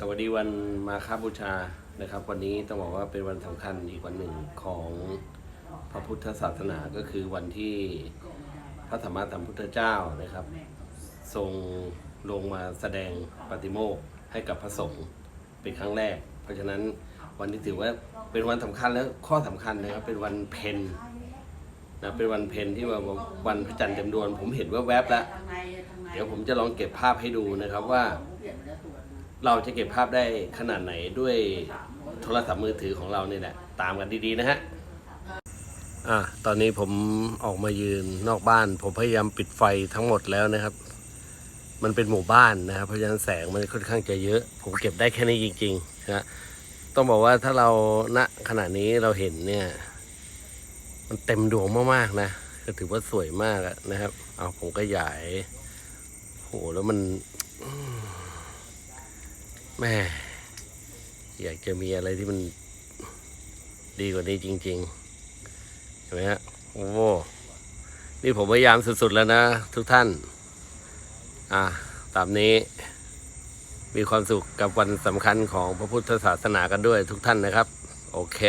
สวัสดีวันมาคาบูชานะครับ วันนี้ต้องบอกว่าเป็นวันสำคัญอีกวันหนึ่งของพระพุทธศาสนาก็คือวันที่พระธรรมสัมพุทธเจ้านะครับ ทรงลงมาแสดงปฏิโมกข์ให้กับพระสงฆ์เป็นครั้งแรก เพราะฉะนั้นวันนี้ถือว่าเป็นวันสำคัญและข้อสำคัญนะครับเป็นวันเพ็ญนะเป็นวันเพ็ญที่ว่าวันพระจันทร์เต็มดวงผมเห็นว่าแวบแล้วเดี๋ยวผมจะลองเก็บภาพให้ดูนะครับว่า เราจะเก็บภาพได้ขนาดไหนด้วยโทรศัพท์มือถือของเราเนี่ยแหละ ตามกันดีๆนะฮะอะตอนนี้ผมออกมายืนนอกบ้าน ผมพยายามปิดไฟทั้งหมดแล้วนะครับ มันเป็นหมู่บ้านนะครับเพราะฉะนั้นแสงมันค่อนข้างจะเยอะ ผมเก็บได้แค่นี้จริงๆนะต้องบอกว่าถ้าเราณขณะนี้เราเห็นเนี่ย มันเต็มดวงมากๆนะก็ถือว่าสวยมากนะครับ เอาผมก็ยายโหแล้วมัน แม่อยากจะมีอะไรที่มันดีกว่านี้จริงๆ เห็นไหมฮะ โอ้โหนี่ผมพยายามสุดๆแล้วนะ ทุกท่าน อะตามนี้ มีความสุขกับวันสำคัญของพระพุทธศาสนากันด้วยทุกท่านนะครับ โอเค